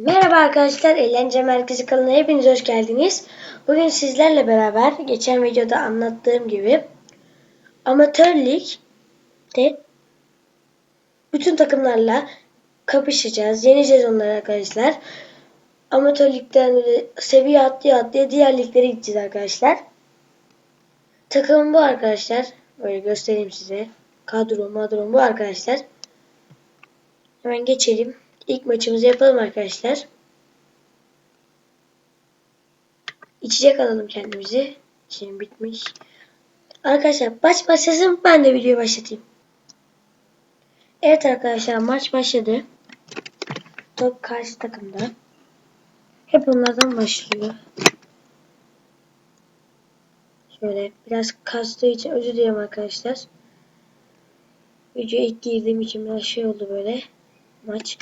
Merhaba arkadaşlar, Eğlence Merkezi kanalına hepiniz hoş geldiniz. Bugün sizlerle beraber geçen videoda anlattığım gibi amatör ligde bütün takımlarla kapışacağız. Yeneceğiz onları arkadaşlar. Amatör ligden seviye atlaya atlaya diğer liglere gideceğiz arkadaşlar. Takımım bu arkadaşlar. Böyle göstereyim size. Kadro madrom bu arkadaşlar. Hemen geçelim. İlk maçımızı yapalım arkadaşlar. İçecek alalım kendimizi. Şimdi bitmiş. Arkadaşlar maç başlasın ben de videoyu başlatayım. Evet arkadaşlar maç başladı. Top karşı takımda. Hep onlardan başlıyor. Şöyle biraz kastığı için özür dilerim arkadaşlar. Videoya ilk girdiğim için biraz şey oldu böyle. Maç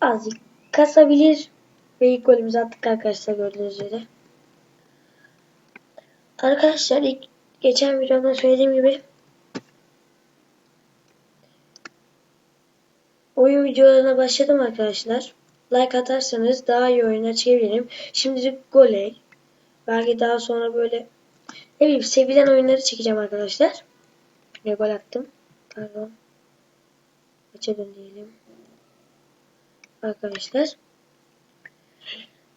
azıcık kasabilir. Ve ilk golümüzü attık arkadaşlar gördüğünüz üzere. Arkadaşlar ilk geçen videomda söylediğim gibi oyun videolarına başladım arkadaşlar. Like atarsanız daha iyi oyunlar çekebilirim. Şimdilik goley. Belki daha sonra böyle ne bileyim sevilen oyunları çekeceğim arkadaşlar. Ne gol attım. Pardon. Maça dön diyelim arkadaşlar.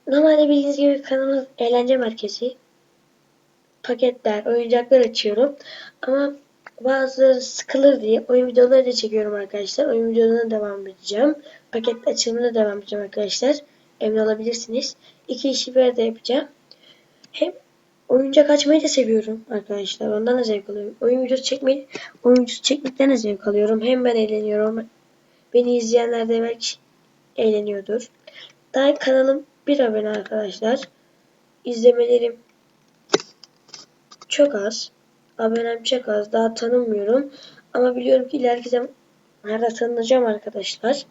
Normalde bildiğiniz gibi kanalımız eğlence merkezi. Paketler, oyuncaklar açıyorum. Ama bazıları sıkılır diye oyun videoları da çekiyorum arkadaşlar. Oyun videolarına devam edeceğim. Paket açılımına devam edeceğim arkadaşlar. Emin olabilirsiniz. İki işi bir arada yapacağım. Hem oyuncak açmayı da seviyorum arkadaşlar. Ondan da zevk alıyorum. Oyun videosu çekmeyi, oyun videosu çekmekten de zevk alıyorum. Hem ben eğleniyorum. Beni izleyenler de belki eğleniyordur. Daha kanalım bir abone arkadaşlar. İzlemelerim çok az. Abonem çok az. Daha tanınmıyorum. Ama biliyorum ki ileriki zamanlarda tanınacağım arkadaşlar.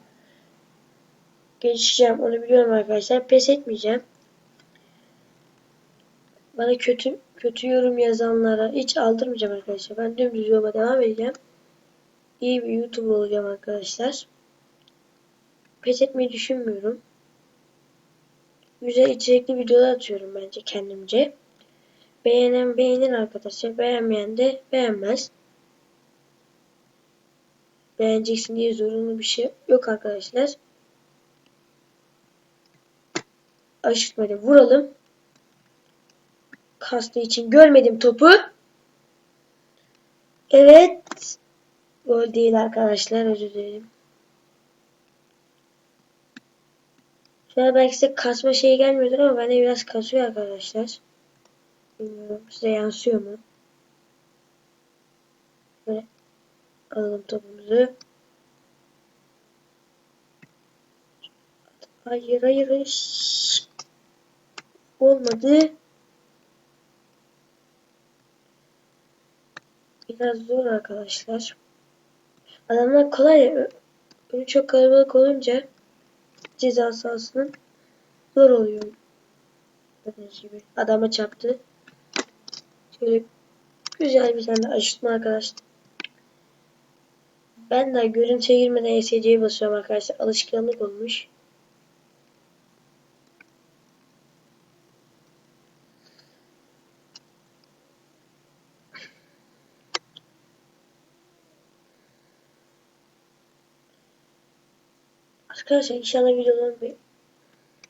Gelişeceğim. Onu biliyorum arkadaşlar. Pes etmeyeceğim. Bana kötü kötü yorum yazanlara hiç aldırmayacağım arkadaşlar. Ben dümdüz yoluma devam edeceğim. İyi bir YouTube olacağım arkadaşlar pes etmeyi düşünmüyorum. Güzel içerikli videolar atıyorum bence kendimce. Beğenen beğenir arkadaşlar. Beğenmeyen de beğenmez. Beğeneceksin diye zorunlu bir şey yok arkadaşlar. Aşırtmayla vuralım. Kastı için görmedim topu. Evet. Gol değil arkadaşlar. Özür dilerim. Şöyle belki size kasma şeyi gelmiyordur ama bende biraz kasıyor arkadaşlar. Bilmiyorum size yansıyor mu? Böyle alalım topumuzu. Hayır hayır. Olmadı. Biraz zor arkadaşlar. Adamlar kolay. Önü çok kalabalık olunca ceza sahasının zor oluyor. Gördüğünüz gibi adama çarptı. Şöyle güzel bir tane aşırtma arkadaşlar. Ben de görüntüye girmeden ESC'ye basıyorum arkadaşlar. Alışkanlık olmuş. Arkadaşlar inşallah videolarımı be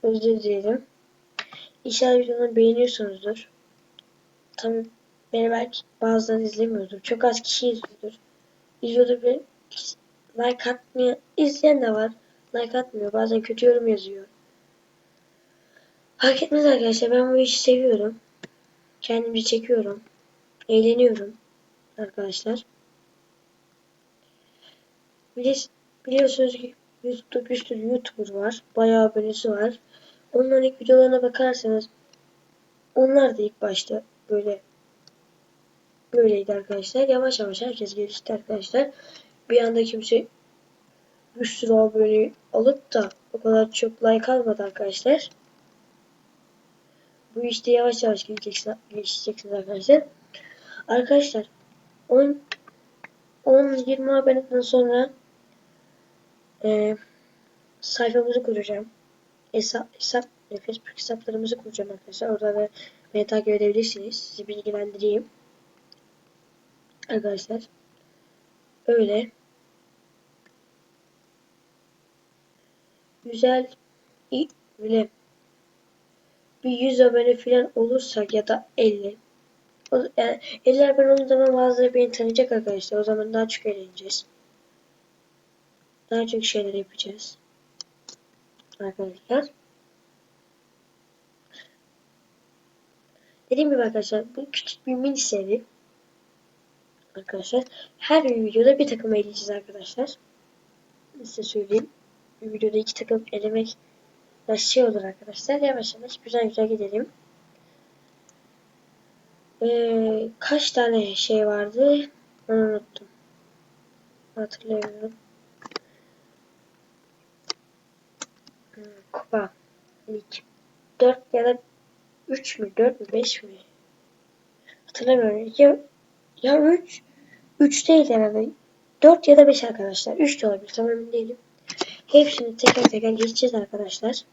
özür dilerim. İnşallah videolarımı beğeniyorsunuzdur. Tabii beni belki bazıları izlemiyordur. Çok az kişi izliyordur. İzliyordur ve like atmıyor. İzleyen de var. Like atmıyor. Bazen kötü yorum yazıyor. Fark etmez arkadaşlar. Ben bu işi seviyorum. Kendimce çekiyorum. Eğleniyorum. Arkadaşlar. Biliyorsunuz ki YouTube'da bir sürü YouTuber var. Bayağı abonesi var. Onların ilk videolarına bakarsanız onlar da ilk başta böyle böyleydi arkadaşlar. Yavaş yavaş herkes gelişti arkadaşlar. Bir anda kimse bir sürü abone alıp da o kadar çok like almadı arkadaşlar. Bu işte yavaş yavaş gelişeceksiniz arkadaşlar. Arkadaşlar 10 10-20 aboneden sonra e, sayfamızı kuracağım. hesap, hesap e, Facebook hesaplarımızı kuracağım arkadaşlar. Orada da beni takip edebilirsiniz. Sizi bilgilendireyim. Arkadaşlar. Öyle. Güzel iyi, böyle bir 100 abone falan olursak ya da 50 o, yani 50 abone olduğu zaman bazıları beni tanıyacak arkadaşlar. O zaman daha çok eğleneceğiz. Daha çok şeyler yapacağız. Arkadaşlar. Dediğim gibi arkadaşlar bu küçük bir mini seri. Arkadaşlar her bir videoda bir takım eleyeceğiz arkadaşlar. Size söyleyeyim. Bir videoda iki takım elemek biraz şey olur arkadaşlar. Yavaş yavaş güzel güzel gidelim. Ee, kaç tane şey vardı? Onu unuttum. Hatırlayamıyorum. Kupa. Lig. 4 ya da 3 mü? 4 mü? 5 mi? Hatırlamıyorum. Ya, ya 3 3 değil herhalde. 4 ya da 5 arkadaşlar. 3 de olabilir. Tam emin değilim. Hepsini teker teker geçeceğiz arkadaşlar.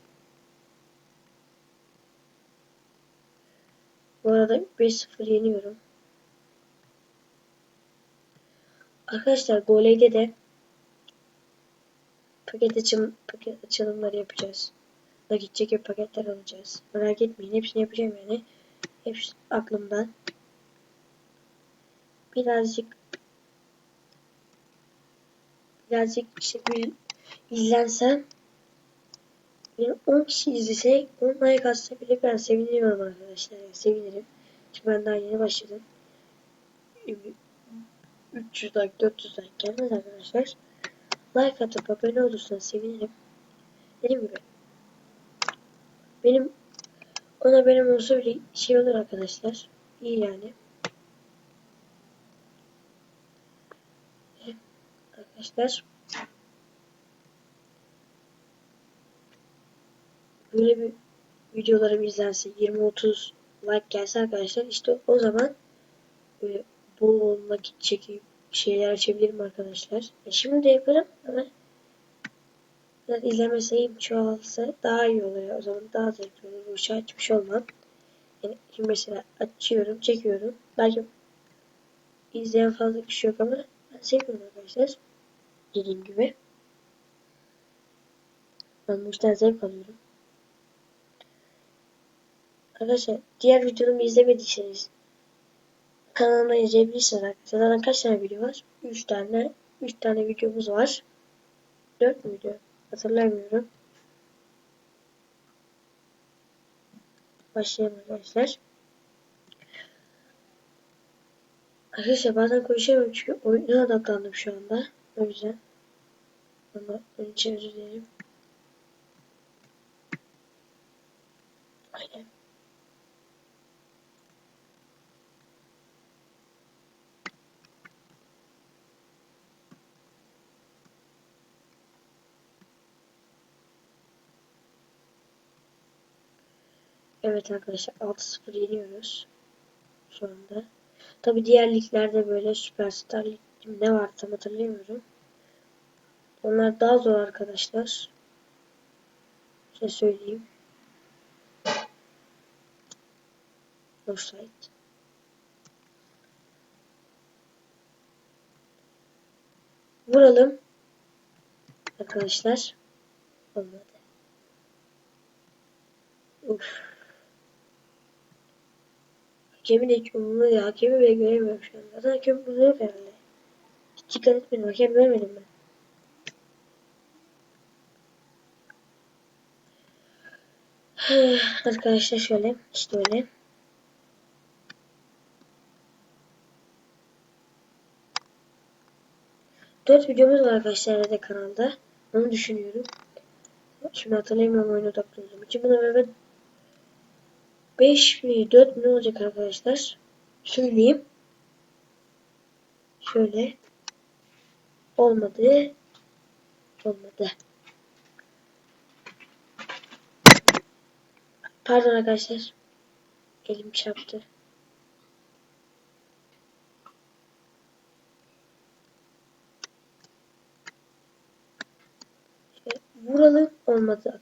Bu arada 5-0 yeniyorum. Arkadaşlar Goleg'de de paket, açım, paket açılımları yapacağız. Nakit çekip paketler alacağız. Merak etmeyin. Hepsini yapacağım yani. Hepsi aklımdan. Birazcık birazcık işte bir izlensem bir 10 kişi izlese 10 like atsa bile ben seviniyorum arkadaşlar. Yani sevinirim. Çünkü ben daha yeni başladım. 300 like 400 like gelmez arkadaşlar. Like atıp abone olursanız sevinirim. Dediğim gibi benim ona benim olsa bile şey olur arkadaşlar. İyi yani. Arkadaşlar böyle bir videolarım izlense 20-30 like gelse arkadaşlar işte o zaman böyle bol bol çekip şeyler açabilirim arkadaşlar. E şimdi de yaparım ama biraz izleme sayım çoğalsa daha iyi olur ya. O zaman daha zevkli olur. Bu şey açmış olmam. Yani şimdi mesela açıyorum, çekiyorum. Belki izleyen fazla kişi yok ama ben seviyorum arkadaşlar. Dediğim gibi. Ben bu işten zevk alıyorum. Arkadaşlar diğer videomu izlemediyseniz kanalıma izleyebilirsiniz arkadaşlar. Zaten kaç tane video var? 3 tane 3 tane videomuz var. 4 mü video? Hatırlamıyorum. Başlayalım arkadaşlar. Arkadaşlar bazen konuşamıyorum çünkü oyuna odaklandım şu anda. O yüzden. Ama onun için özür dilerim. Aynen. Evet arkadaşlar 6-0 yeniyoruz. Şu anda. Tabi diğer liglerde böyle Süperstar Lig ne var tam hatırlayamıyorum. Onlar daha zor arkadaşlar. Size söyleyeyim. Offside. Vuralım. Arkadaşlar. Olmadı. Uf. Hakemi de hiç umurumda değil. Hakemi bile göremiyorum şu anda. Zaten burada yok herhalde. Hiç dikkat etmedim. Hakem görmedim ben. Arkadaşlar şöyle. işte öyle. Dört videomuz var arkadaşlar da kanalda. Onu düşünüyorum. Şimdi hatırlayamıyorum oyunu odaklanıyorum. İki buna beraber 5 mi 4 mi olacak arkadaşlar? Söyleyeyim. Şöyle. Olmadı. Olmadı. Pardon arkadaşlar. Elim çarptı. Şöyle vuralım. Olmadı.